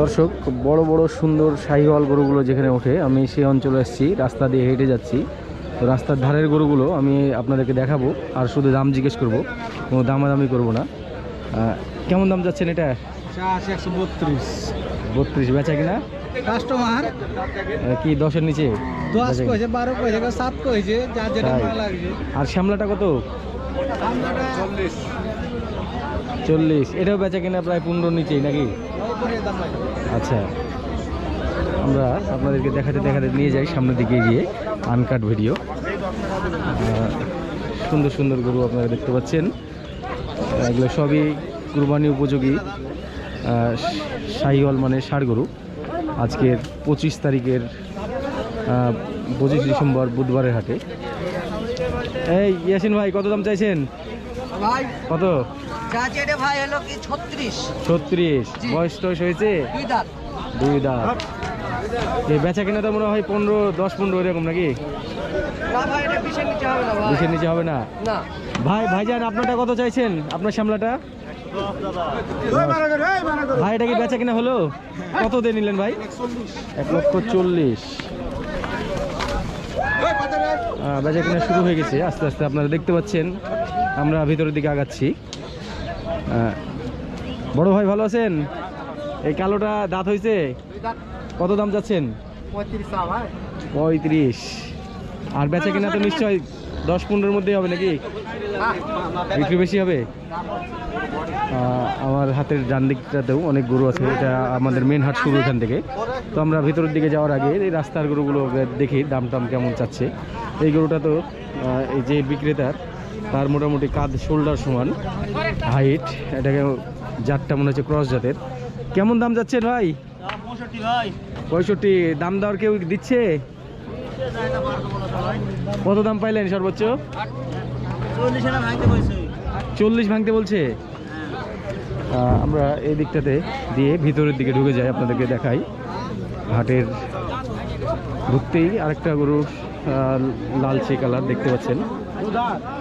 দর্শক বড় বড় সুন্দর শাহিওয়াল গরুগুলো যেখানে ওঠে আমি সেই অঞ্চলে এসেছি রাস্তা দিয়ে হেঁটে যাচ্ছি। তো রাস্তার ধারের গরুগুলো আমি আপনাদেরকে দেখাবো আর শুধু দাম জিজ্ঞেস করব কোনো দামাদামি করব না। কেমন দাম যাচ্ছেন এটা? একশো বত্রিশ বত্রিশ বেচা কিনা? কাস্টমার? কি দশের নিচে? দশ বারো সাত কইছে যার যেটা লাগছে আর শ্যামলাটা কত? চল্লিশ। চল্লিশ। এটাও বেচা কিনা প্রায় পনেরো নিচেই নাকি? আচ্ছা। আমরা আপনাদেরকে দেখাতে দেখাতে নিয়ে যাই সামনের দিকে গিয়ে আনকাট ভিডিও সুন্দর সুন্দর গরু আপনারা দেখতে পাচ্ছেন। এগুলো সবই কুরবানি উপযোগী। শাহিওয়াল মানে ষাড় গরু। আজকের পঁচিশ তারিখের পঁচিশ ডিসেম্বর বুধবারের হাটে। এই ইয়াসিন ভাই কত দাম চাইছেন? কত? চাচি ভাই হলো কি ছত্রিশ। ছত্রিশ। জি। বয়স টয়স হয়েছে? দুই দাঁত। দুই দাঁত। এই বেচা কিনা তো মনে হয় পনেরো দশ পনেরো এরকম নাকি? না ভাই এটা বিশের নিচে হবে না ভাই। বিশের নিচে হবে না? না। ভাই ভাইজান আপনারটা কত চাইছেন? আপনার সামলাটা ভাই এটা কি বেচা কিনা হলো? কত দিয়ে নিলেন ভাই? এক লক্ষ চল্লিশ। বেচা কিনা শুরু হয়ে গেছে। আস্তে আস্তে আপনারা দেখতে পাচ্ছেন। আমরা ভিতরের দিকে আগাচ্ছি। বড় ভাই ভালো আছেন? এই কালোটা দাঁত হয়েছে? কত দাম যাচ্ছেন? পঁয়ত্রিশ। আর বেচা কিনা তো নিশ্চয় দশ পনেরোর মধ্যেই হবে নাকি? বিক্রি বেশি হবে? আমার হাতের ডান দিকটাতেও অনেক গরু আছে, এটা আমাদের মেন হাট শুরু এখান থেকে। তো আমরা ভিতরের দিকে যাওয়ার আগে এই রাস্তার গরুগুলো দেখি, দাম টাম কেমন চাচ্ছে। এই গরুটা তো এই যে বিক্রেতার তার মোটামুটি কাঁধ শোল্ডার সমান হাইট এটাকে জাতটা মনে হচ্ছে ক্রস জাতের। কেমন দাম যাচ্ছে ভাই? পঁয়ষট্টি, দাম দেওয়ার কেউ দিচ্ছে? কত দাম পাইলেন সর্বোচ্চ? চল্লিশ ভাঙতে বলছে। আমরা এই দিকটাতে দিয়ে ভিতরের দিকে ঢুকে যাই, আপনাদেরকে দেখাই। হাটের ঢুকতেই আরেকটা গরু লালচে কালার দেখতে পাচ্ছেন।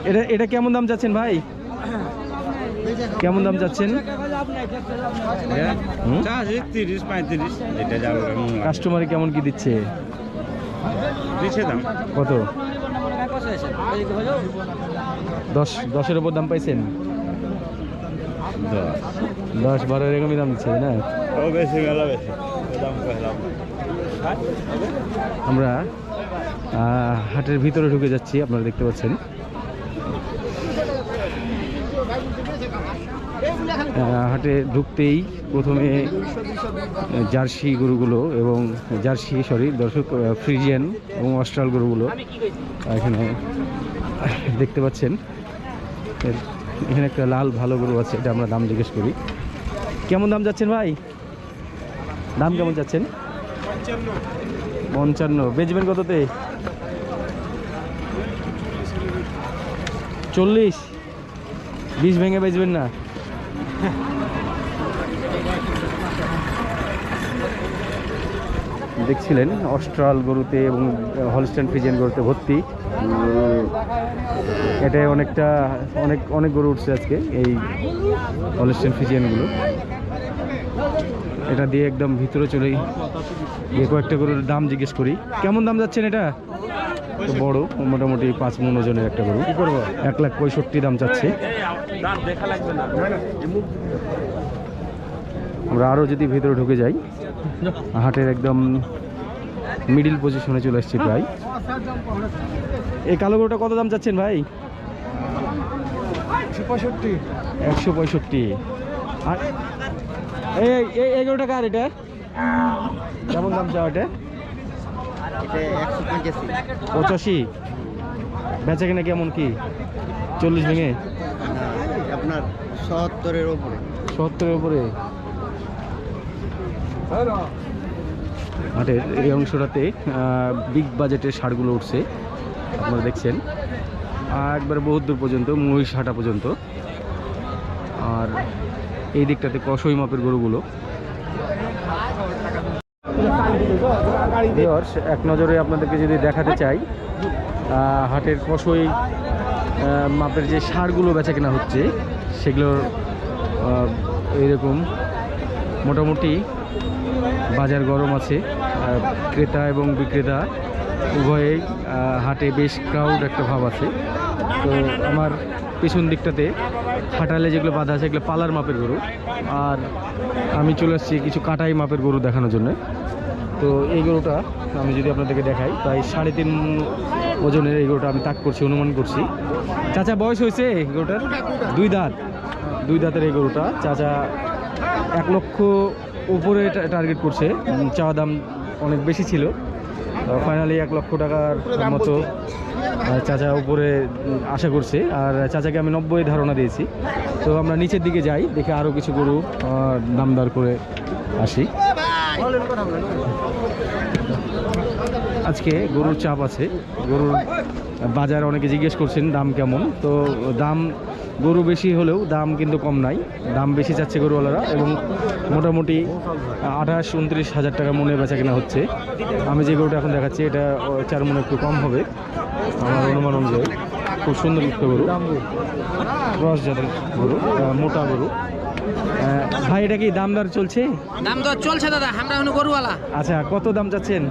এটা এটা কেমন দাম যাচ্ছেন ভাই? কেমন দাম যাচ্ছেন কাস্টমারে কেমন কি দিচ্ছে? কত? দশ দশের উপর দাম পাইছেন? দশ। বারো এরকমই দাম দিচ্ছে না? আমরা হাটের ভিতরে ঢুকে যাচ্ছি আপনারা দেখতে পাচ্ছেন। হাটে ঢুকতেই প্রথমে জার্সি গরুগুলো এবং জার্সি সরি দর্শক ফ্রিজিয়ান এবং অস্ট্রাল গরুগুলো এখানে দেখতে পাচ্ছেন। এখানে একটা লাল ভালো গরু আছে এটা আমরা দাম জিজ্ঞেস করি। কেমন দাম যাচ্ছেন ভাই? দাম কেমন যাচ্ছেন? পঞ্চান্ন। বেচবেন কততে? চল্লিশ। বিষ ভেঙে বেচবেন না। দেখছিলেন, অস্ট্রাল গরুতে এবং হলস্টেন ফ্রিজেন গরুতে ভর্তি। এটাই অনেকটা, অনেক অনেক গরু উঠছে আজকে এই হলস্টেন ফ্রিজিয়ানগুলো এটা দিয়ে একদম ভিতরে চলেই গিয়ে কয়েকটা গরুর দাম জিজ্ঞেস করি। কেমন দাম যাচ্ছেন এটা? বড়, মোটামুটি পাঁচ মন ওজনের একটা গরু। এক লাখ পঁয়ষট্টি দাম চাচ্ছে। আমরা আরও যদি ভিতরে ঢুকে যাই, হাটের একদম মিডিল পজিশনে চলে এসেছি প্রায়। এই কালো গরুটা কত দাম চাচ্ছেন ভাই? একশো পঁয়ষট্টি। এই এই গরুটা কার এটা? কেমন দাম চাও এটা? পঁচাশি? বেচা কিনা কেমন কি? চল্লিশ ভেঙে? আপনার সত্তরের ওপরে সত্তরের উপরে? মাঠের এই অংশটাতে বিগ বাজেটের সারগুলো উঠছে। আপনারা দেখছেন। একবার বহুত দূর পর্যন্ত মহিষ হাটা পর্যন্ত। আর এই দিকটাতে কসই মাপের গরুগুলো। এক নজরে আপনাদেরকে যদি দেখাতে চাই হাটের কসই মাপের যে সারগুলো বেচা কেনা হচ্ছে সেগুলোর এইরকম মোটামুটি বাজার গরম আছে ক্রেতা এবং বিক্রেতা উভয়েই হাটে বেশ ক্রাউড একটা ভাব আছে। তো আমার পিছন দিকটাতে হাটালে যেগুলো বাঁধা আছে এগুলো পালার মাপের গরু। আর আমি চলে আসছি কিছু কাটাই মাপের গরু দেখানোর জন্য। তো এই গরুটা আমি যদি আপনাদেরকে দেখাই, প্রায় সাড়ে তিন ওজনের এই গরুটা আমি তাক করছি, অনুমান করছি। চাচা, বয়স হয়েছে এই গরুটার? দুই দাঁত। দুই দাঁতের এই গরুটা। চাচা এক লক্ষ উপরে টার্গেট করছে। চাওয়া দাম অনেক বেশি ছিল। ফাইনালি এক লক্ষ টাকার মতো চাচা উপরে আশা করছে। আর চাচাকে আমি নব্বই ধারণা দিয়েছি। তো আমরা নিচের দিকে যাই, দেখে আরও কিছু গরু দামদার করে আসি। আজকে গরুর চাপ আছে। গরুর বাজার অনেকে জিজ্ঞেস করছেন দাম কেমন। তো দাম গরু বেশি হলেও দাম কিন্তু কম নাই। দাম বেশি চাচ্ছে গরুওয়ালারা এবং মোটামুটি আঠাশ উনত্রিশ হাজার টাকা মনে বেচা কেনা হচ্ছে। আমি যে গরুটা এখন দেখাচ্ছি এটা চার মনে একটু কম হবে। আমার অনুমান অনুযায়ী খুব সুন্দর একটা গরু। ক্রস জাতের গরু মোটা গরু। ভাই এটা কি দাম দামদার চলছে? দাম দর চলছে দাদা আমরা গরুওয়ালা। আচ্ছা কত দাম চাচ্ছেন?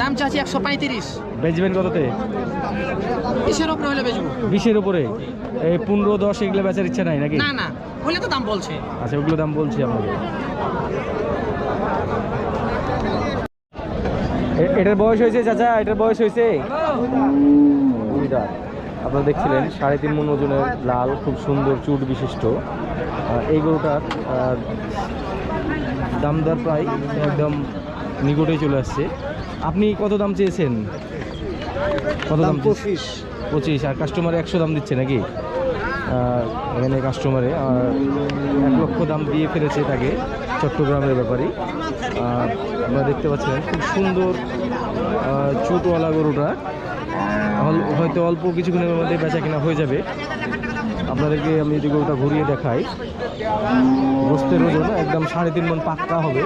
দাম চাচ্ছি একশো পঁয়ত্রিশ। বেচবেন কততে? কিসের উপরে হলে বেচবো? বিশের উপরে? এই পনেরো দশ এগুলো বেচার ইচ্ছা নাই নাকি? না না বলে তো দাম বলছে। আচ্ছা ওগুলো দাম বলছি আপনাকে এটার বয়স হয়েছে চাচা? এটার বয়স হয়েছে? আপনারা দেখছিলেন সাড়ে তিন মন ওজনের লাল খুব সুন্দর চুট বিশিষ্ট। এই গরুটার আহ, দামদার প্রায় একদম নিকটেই চলে আসছে। আপনি কত দাম চেয়েছেন? কত দাম পঁচিশ। পঁচিশ আর কাস্টমার একশো দাম দিচ্ছে নাকি? এখানে কাস্টমারে এক লক্ষ দাম দিয়ে ফেলেছে তাকে চট্টগ্রামের ব্যাপারে। আর আপনারা দেখতে পাচ্ছেন খুব সুন্দর চুটওয়ালা গরুটা। হয়তো অল্প কিছুক্ষণের মধ্যে বেচা কিনা হয়ে যাবে। আপনাদেরকে আমি যদি গরুটা ঘুরিয়ে দেখাই। গোস্তের ওজন একদম সাড়ে তিন মন পাক্কা হবে।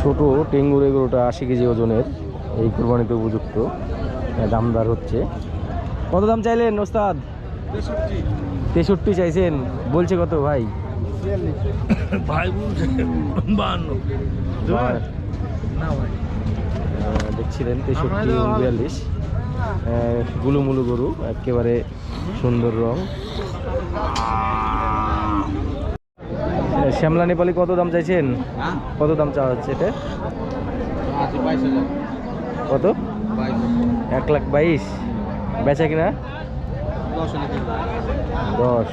ছোট টেঙ্গুর এগুলোটা আশি কেজি ওজনের এই কোরবানিতে উপযুক্ত। দামদার হচ্ছে। কত দাম চাইলেন ওস্তাদ? তেষট্টি চাইছেন। বলছে কত ভাই? ভাই বলছে বান্ন। দেখছিলেন তেষট্টি বিয়াল্লিশ। গুলুমুলু গরু একেবারে সুন্দর রং। শ্যামলা নেপালি কত দাম চাইছেন? কত দাম চাওয়া হচ্ছে এটা? কত? এক লাখ বাইশ। বেচা কিনা? দশ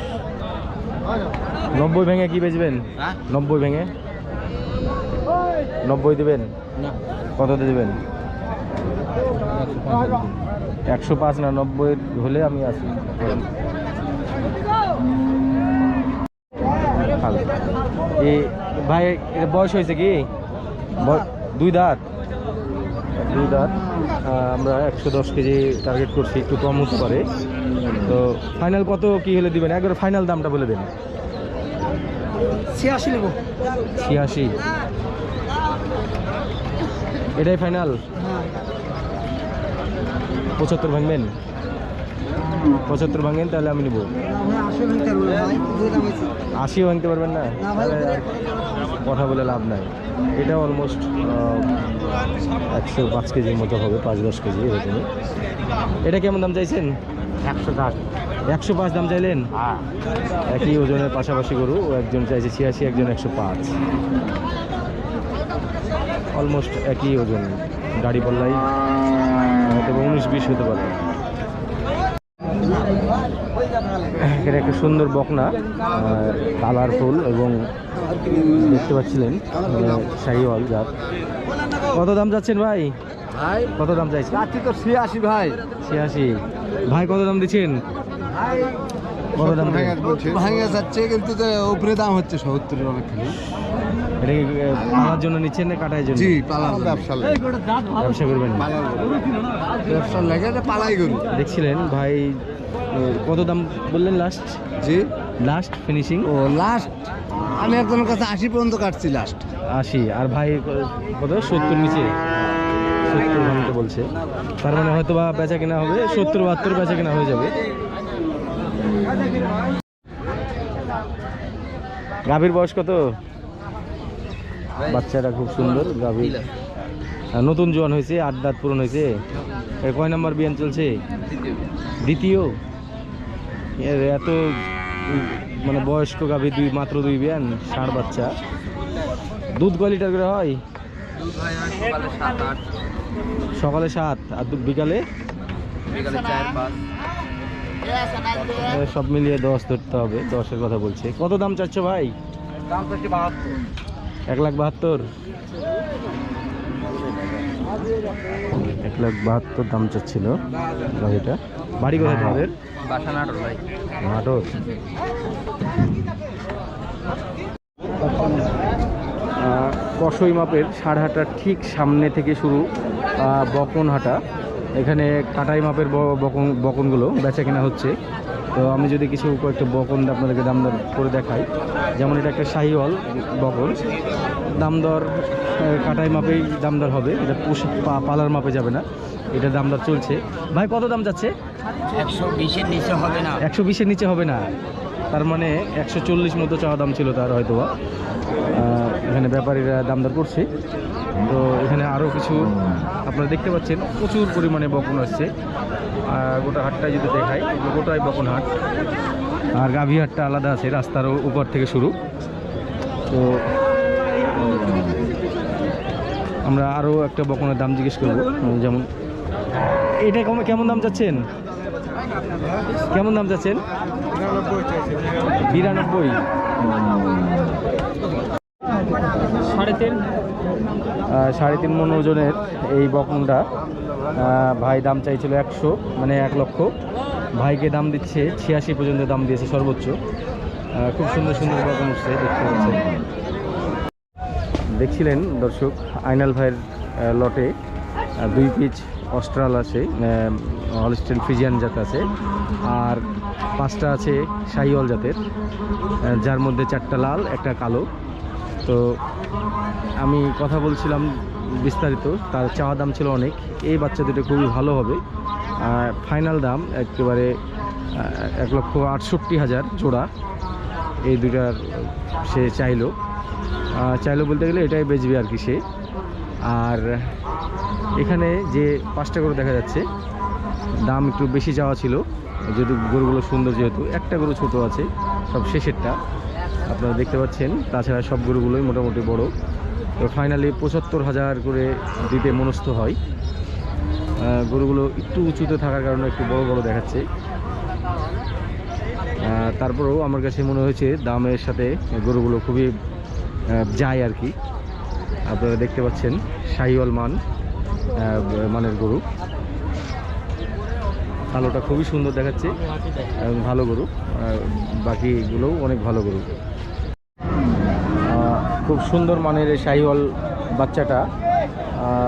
নব্বই ভেঙে কি বেচবেন? নব্বই ভেঙে? নব্বই দেবেন? কততে দেবেন? একশো পাঁচ না নব্বই হলে আমি আসি ভাই এর বয়স হয়েছে কি? দুই দাঁত। দুই দাঁত। আমরা একশো দশ কেজি টার্গেট করছি একটু কম হতে পারে। তো ফাইনাল কত কি হলে দিবেন? একবার ফাইনাল দামটা বলে দেন। ছিয়াশি নেব। ছিয়াশি। এটাই ফাইনাল পঁচাত্তর ভাঙবেন? পঁচাত্তর ভাঙেন তাহলে আমি নেব। আশিও ভাঙতে পারবেন না? কথা বলে লাভ নাই। এটা অলমোস্ট একশো পাঁচ কেজির মতো হবে পাঁচ দশ কেজি এরকমই। এটা কেমন দাম চাইছেন? একশো দশ। একশো পাঁচ দাম চাইলেন? একই ওজনের পাশাপাশি গরু একজন চাইছে ছিয়াশি একজন একশো পাঁচ। অলমোস্ট একই ওজন গাড়ি পাল্লাই হয়তো উনিশ বিশ হতে পারে। এখানে একটা সুন্দর বকনা কালারফুল এবং দেখতে পাচ্ছিলেন শাহিওয়াল জাত। কত দাম যাচ্ছেন ভাই? ভাই কত দাম চাইছেন? রাত্রি তো ছিয়াশি ভাই। ছিয়াশি। ভাই কত দাম দিচ্ছেন? কত দাম? ভাঙে যাচ্ছে কিন্তু তো উপরে দাম হচ্ছে সত্তর অনেক খালি এটা কি পালার জন্য নিচ্ছেন না কাটার জন্য? পালার ব্যবসা ব্যবসা করবেন ব্যবসার লাগে পালাই গরু। দেখছিলেন ভাই কত দাম বললেন লাস্ট জি। লাস্ট ফিনিশিং ও লাস্ট আমি একজনের কাছে আশি পর্যন্ত কাটছি লাস্ট আশি আর ভাই কত? সত্তর নিচে। সত্তর ভাঙতে বলছে। তার মানে হয়তো বা বেচা কেনা হবে সত্তর বাহাত্তর বেচা কেনা হয়ে যাবে। গাভীর বয়স কত? বাচ্চাটা খুব সুন্দর গাভী। আহ, নতুন জোয়ান হয়েছে আট দাঁত পূরণ হয়েছে। এর কয় নাম্বার বিয়ান চলছে? দ্বিতীয়। এর এত মানে বয়স্ক গাভী দুই মাত্র দুই বিয়ান ষাঁড় বাচ্চা। দুধ কয় লিটার করে হয়? সকালে সাত আর বিকালে? সব মিলিয়ে দশ ধরতে হবে দশের কথা বলছে। কত দাম চাচ্ছ ভাই? এক লাখ বাহাত্তর। এক লাখ বাহাত্তর দাম চাচ্ছিল গাড়িটা বাড়ি কোথায় তোমাদের? বাসা নাটোর ভাই। নাটোর। কসই মাপের সারহাটার ঠিক সামনে থেকে শুরু বকনহাটা। এখানে কাটাই মাপের বকন বকনগুলো বেচা কেনা হচ্ছে। তো আমি যদি কিছু কয়েকটা বকন আপনাদেরকে দাম দর করে দেখাই। যেমন এটা একটা শাহিওয়াল বকন। দাম দর কাটাই মাপেই দাম দর হবে। এটা পুষ পালার মাপে যাবে না। এটা দাম দর চলছে। ভাই কত দাম যাচ্ছে? একশো বিশের নিচে হবে না। একশো বিশের নিচে হবে না। তার মানে একশো চল্লিশ মতো চাওয়া দাম ছিল তার হয়তোবা। এখানে ব্যাপারীরা দাম দর করছে। তো এখানে আরও কিছু আপনারা দেখতে পাচ্ছেন, প্রচুর পরিমাণে বকন আসছে। গোটা হাটটা যদি দেখাই, গোটাই বকন হাট। আর গাভী হাটটা আলাদা আছে, রাস্তার উপর থেকে শুরু। তো, আমরা আরও একটা বকনের দাম জিজ্ঞেস করব, যেমন এটা কম- কেমন দাম চাচ্ছেন? কেমন দাম চাচ্ছেন? বিরানব্বই। সাড়ে তিন? সাড়ে তিন মন ওজনের এই বকনটা। ভাই দাম চাইছিল একশো মানে এক লক্ষ। ভাইকে দাম দিচ্ছে ছিয়াশি পর্যন্ত দাম দিয়েছে সর্বোচ্চ। খুব সুন্দর সুন্দর বকন উঠছে, দেখতে পাচ্ছেন। দেখছিলেন দর্শক, আইনাল ভাইয়ের লটে দুই পিচ অস্ট্রাল আছে হলস্টেন ফ্রিজিয়ান জাত আছে, আর পাঁচটা আছে শাহিওয়াল জাতের যার মধ্যে চারটা লাল, একটা কালো। তো আমি কথা বলছিলাম বিস্তারিত, তার চাওয়া দাম ছিল অনেক, এই বাচ্চা দুটো খুবই ভালো হবে। ফাইনাল দাম একেবারে এক লক্ষ আটষট্টি হাজার জোড়া। এই দুটার সে চাইলো। চাইলো বলতে গেলে এটাই বেচবে আর কি সে। আর এখানে যে পাঁচটা গরু দেখা যাচ্ছে, দাম একটু বেশি চাওয়া ছিল যদি গরুগুলো সুন্দর যেহেতু, একটা গরু ছোট আছে, সব শেষেরটা। আপনারা দেখতে পাচ্ছেন, তাছাড়া সব গরুগুলোই মোটামুটি বড়। তো ফাইনালি পঁচাত্তর হাজার করে দিতে মনস্থ হয়। গরুগুলো একটু উঁচুতে থাকার কারণে একটু বড় বড় দেখাচ্ছে। তারপরেও আমার কাছে মনে হয়েছে দামের সাথে গরুগুলো খুবই যায় আর কি। আপনারা দেখতে পাচ্ছেন, শাহিওয়াল মান মানের গরু। কালোটা খুবই সুন্দর দেখাচ্ছে। ভালো গরু। বাকিগুলোও অনেক ভালো গরু। খুব সুন্দর মানের এই শাহিওয়াল বাচ্চাটা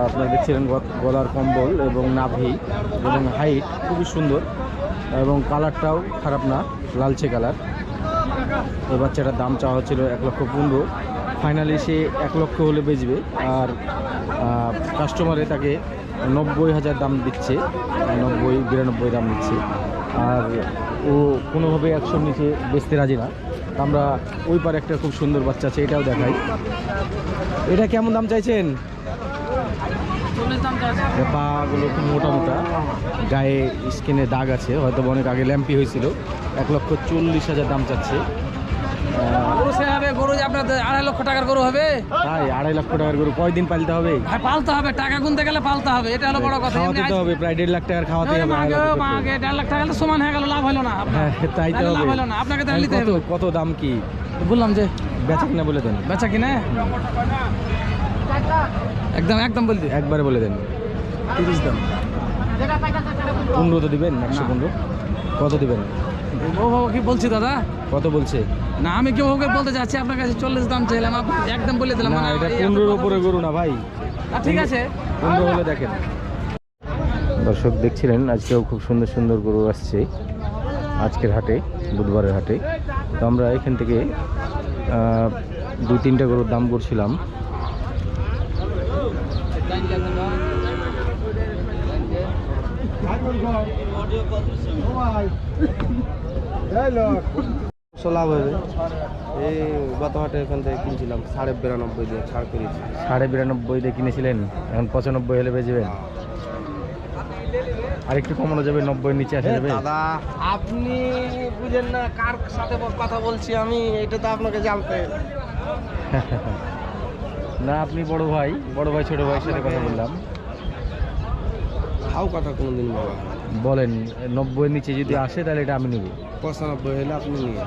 আপনারা দেখছিলেন গলার কম্বল এবং নাভি এবং হাইট খুবই সুন্দর এবং কালারটাও খারাপ না, লালচে কালার। এই বাচ্চাটার দাম চাওয়া হচ্ছিল এক লক্ষ পনেরো। ফাইনালি সে এক লক্ষ হলে বেচবে আর কাস্টমারে তাকে নব্বই হাজার দাম দিচ্ছে, নব্বই, বিরানব্বই দাম দিচ্ছে। আর ও কোনোভাবে একশোর নিচে বেচতে রাজি না। আমরা ওই পারে একটা খুব সুন্দর বাচ্চা আছে, এটাও দেখাই। এটা কেমন দাম চাইছেন? পাগুলো খুব মোটা মোটা। গায়ে স্কিনে দাগ আছে হয়তো অনেক আগে ল্যাম্পি হয়েছিল। এক লক্ষ চল্লিশ হাজার দাম চাচ্ছে। সে হবে গরু যে আপনার আড়াই লক্ষ টাকার গরু হবে? তাই আড়াই লক্ষ টাকার গরু কয়দিন পালতে হবে? ভাই পালতে হবে টাকা গুনতে গেলে পালতে হবে এটা হলো বড় কথা। খাওয়াতে হবে প্রায় দেড় লাখ টাকার খাওয়াতে হবে দেড় লাখ টাকা সমান হয়ে গেল লাভ হলো না। হ্যাঁ তাই তো লাভ হলো না। আপনাকে তাহলে নিতে কত হবে। কত দাম কি? বললাম যে বেচা কিনা বলে দেন। বেচা কিনে? একদম একদম বলতে একবারে বলে দেন। তিরিশ দাম। পনেরো তো দিবেন একশো পনেরো। কত দিবেন? কি বলছি দাদা? কত বলছে? না আমি কেউ ওকে বলতে চাচ্ছি আপনার কাছে চল্লিশ দাম চাইলাম একদম বলে দিলাম। না মানে এটা পনেরোর উপরে গরু না ভাই। আচ্ছা, ঠিক আছে। পনেরো হলে দেখেন। দর্শক দেখছিলেন আজকেও খুব সুন্দর সুন্দর গরু আসছে আজকের হাটে বুধবারের হাটে। তো আমরা এখান থেকে দু দুই তিনটা গরুর দাম করছিলাম। লাভ হবে এই এখান থেকে কিনছিলাম সাড়ে বিরানব্বই দিয়ে ছাড় সাড়ে বিরানব্বই দিয়ে কিনেছিলেন? এখন পঁচানব্বই হলে বেচবেন আর একটু কমানো যাবে নব্বই নিচে আসে যাবে। দাদা আপনি বুঝেন না কার সাথে কথা বলছি আমি এটা তো আপনাকে জানতে। না আপনি বড় ভাই বড় ভাই ছোট ভাই সাথে কথা বললাম। হাও কথা কোনোদিন বাবা বলেন নব্বই নিচে যদি আসে তাহলে এটা আমি নেব। পঁচানব্বই হলে আপনি নিয়ে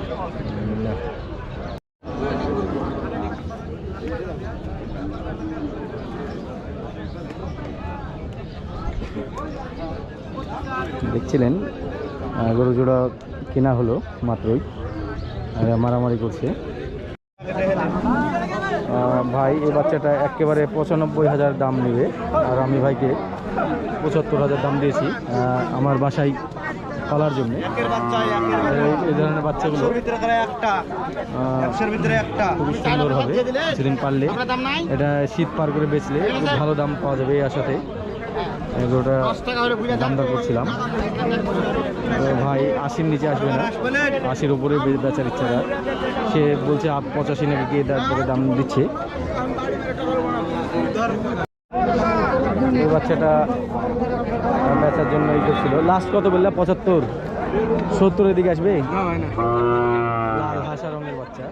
দেখছিলেন গরু জোড়া কেনা হলো মাত্রই মারামারি করছে। ভাই এই বাচ্চাটা একেবারে পঁচানব্বই হাজার দাম নেবে আর আমি ভাইকে পঁচাত্তর হাজার দাম দিয়েছি আমার বাসায় পালার জন্য। এই- ধরনের বাচ্চাগুলো খুবই সুন্দর হবে সেদিন পারলে। এটা শীত পার করে বেচলে খুব ভালো দাম পাওয়া যাবে এই আশাতে। এগুলোটা দাম দর করছিলাম তো ভাই আশির নিচে আসবে না। আশির উপরে বেচার ইচ্ছা সে বলছে পঁচাশি নাকি তারপরে দাম দিচ্ছে। এই বাচ্চাটা বেচার জন্য এই করছিল। লাস্ট কত বললে? পঁচাত্তর। সত্তরের দিকে আসবে? লাল হাসা রঙের বাচ্চা।